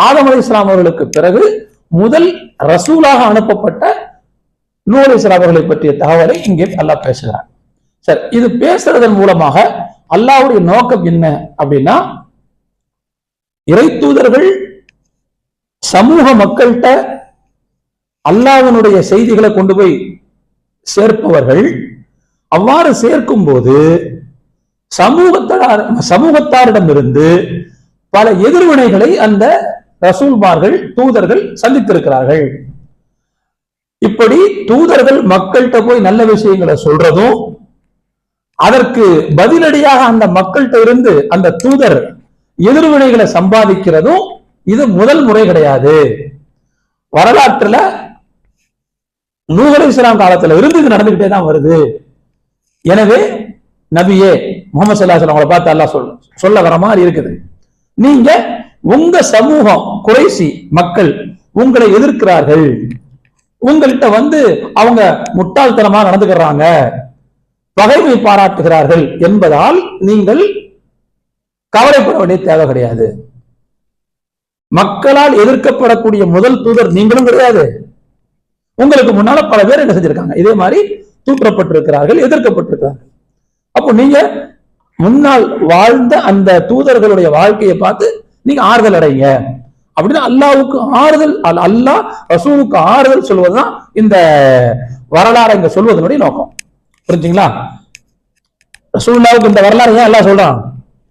ஆதம் அலி இஸ்லாம் அவர்களுக்கு பிறகு முதல் ரசூலாக அனுப்பப்பட்ட நூ அலி இஸ்லாம் அவர்களை பற்றிய தகவலை இங்கே அல்லாஹ் பேசுகிறார் சரி இது பேசுறதன் மூலமாக அல்லாவுடைய நோக்கம் என்ன அப்படின்னா இறை தூதர்கள் சமூக மக்கள்கிட்ட அல்லாவினுடைய செய்திகளை கொண்டு போய் சேர்ப்பவர்கள் அவ்வாறு சேர்க்கும் போது சமூகத்தார் சமூகத்தாரிடமிருந்து பல எதிர்வினைகளை அந்த ரசூல்மார்கள் தூதர்கள் சந்தித்திருக்கிறார்கள். இப்படி தூதர்கள் மக்கள்கிட்ட போய் நல்ல விஷயங்களை சொல்றதும் அதற்கு பதிலடியாக அந்த மக்கள்கிட்ட இருந்து அந்த தூதர் எதிர்வினைகளை சம்பாதிக்கிறதும் இது முதல் முறை கிடையாது. வரலாற்றுல நூகர் இஸ்லாம் காலத்துல இருந்து இது நடந்துகிட்டே தான் வருது. எனவே நபியே முகமது சல்லாஹ் அவங்களை பார்த்து அல்லா சொல்ல சொல்ல வர மாதிரி இருக்குது. நீங்க உங்க சமூகம் குறைசி மக்கள் உங்களை எதிர்க்கிறார்கள். உங்கள்கிட்ட வந்து அவங்க முட்டாள்தனமா நடந்துக்கிறாங்க. பகைமை பாராட்டுகிறார்கள் என்பதால் நீங்கள் கவலைப்பட வேண்டிய தேவை கிடையாது. மக்களால் எதிர்க்கப்படக்கூடிய முதல் தூதர் நீங்களும் கிடையாது. உங்களுக்கு முன்னால பல பேர் என்ன செஞ்சிருக்காங்க? இதே மாதிரி தூற்றப்பட்டிருக்கிறார்கள் எதிர்க்கப்பட்டிருக்கிறார்கள். அப்போ நீங்க முன்னால் வாழ்ந்த அந்த தூதர்களுடைய வாழ்க்கையை பார்த்து நீங்க ஆறுதல் அடைங்க. அப்படின்னா அல்லாவுக்கு ஆறுதல் அல்லாஹ் ரசூலுக்கு ஆறுதல் சொல்வதுதான் இந்த வரலாறு இங்க சொல்வதனுடைய நோக்கம். புரிஞ்சுங்களா? ரசூல்லாவுக்கு இந்த வரலாறு ஏன் எல்லாம் சொல்றான்?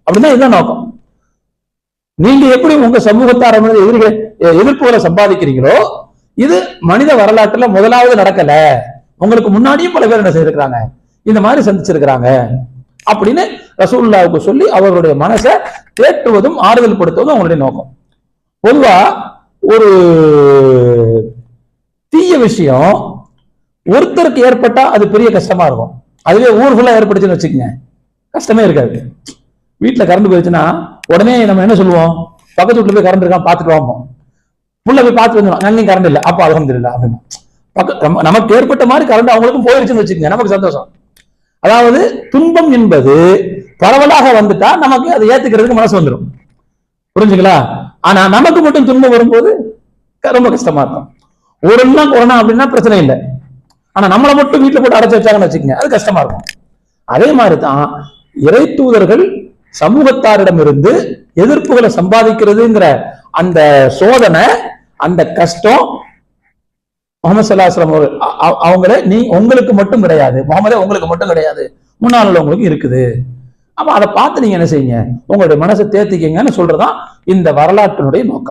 அப்படின்னா இதுதான் நோக்கம். நீங்க எப்படி உங்க சமூகத்தார மீது எதிர்களை எதிர்ப்புகளை சம்பாதிக்கிறீங்களோ இது மனித வரலாற்றுல முதலாவது நடக்கல. உங்களுக்கு முன்னாடியும் பல பேர் என்ன செய்திருக்கிறாங்க? இந்த மாதிரி சந்திச்சிருக்கிறாங்க. அப்படின்னு ரசூல்லாவுக்கு சொல்லி அவர்களுடைய மனசை தேற்றுவதும் ஆறுதல் படுத்துவதும் அவங்களுடைய நோக்கம். பொதுவா ஒரு தீய விஷயம் ஒருத்தருக்கு ஏற்பட்டா அது பெரிய கஷ்டமா இருக்கும். அதுவே ஊர் ஃபுல்லா ஏற்பட்டுச்சுன்னு வச்சுக்கோங்க. கஷ்டமே இருக்காது. வீட்டுல கரண்ட் போயிடுச்சுன்னா உடனே நம்ம என்ன சொல்லுவோம்? பக்கத்து வீட்டுல போய் கரண்ட் இருக்கான் பார்த்துட்டு வாம்போம் புள்ள போய் பார்த்து வந்துடும் அங்கேயும் கரண்ட் இல்லை. அப்போ அலமதுல்ல அப்படின்னு பக்க நமக்கு ஏற்பட்ட மாதிரி கரண்ட் அவங்களுக்கும் போயிருச்சுன்னு வச்சுக்கோங்க. நமக்கு சந்தோஷம். அதாவது துன்பம் என்பது பரவலாக வந்துட்டா நமக்கு அதை ஏத்துக்கிறதுக்கு மனசு வந்துடும் புரிஞ்சுங்களா? ஆனா நமக்கு மட்டும் துன்பம் வரும்போது ரொம்ப கஷ்டமா இருக்கும். ஒரு நாள் கொரோனா அப்படின்னா பிரச்சனை இல்லை. ஆனா நம்மளை மட்டும் வீட்டுல போட்டு அடைச்சு வச்சாங்கன்னு வச்சுக்கோங்க அது கஷ்டமா இருக்கும். அதே மாதிரி தான் இறை தூதர்கள் சமூகத்தாரிடமிருந்து எதிர்ப்புகளை சம்பாதிக்கிறதுங்கிற அந்த சோதனை அந்த கஷ்டம் முகமது சல்லாஹம் அவர்கள் அவங்கள நீ உங்களுக்கு மட்டும் கிடையாது. முகமதே உங்களுக்கு மட்டும் கிடையாது. முன்னால் உள்ளவங்களுக்கு இருக்குது. அப்ப அதை பார்த்து நீங்க என்ன செய்யுங்க? உங்களுடைய மனசை தேர்த்திக்கங்கன்னு சொல்றதுதான் இந்த வரலாற்றினுடைய நோக்கம்.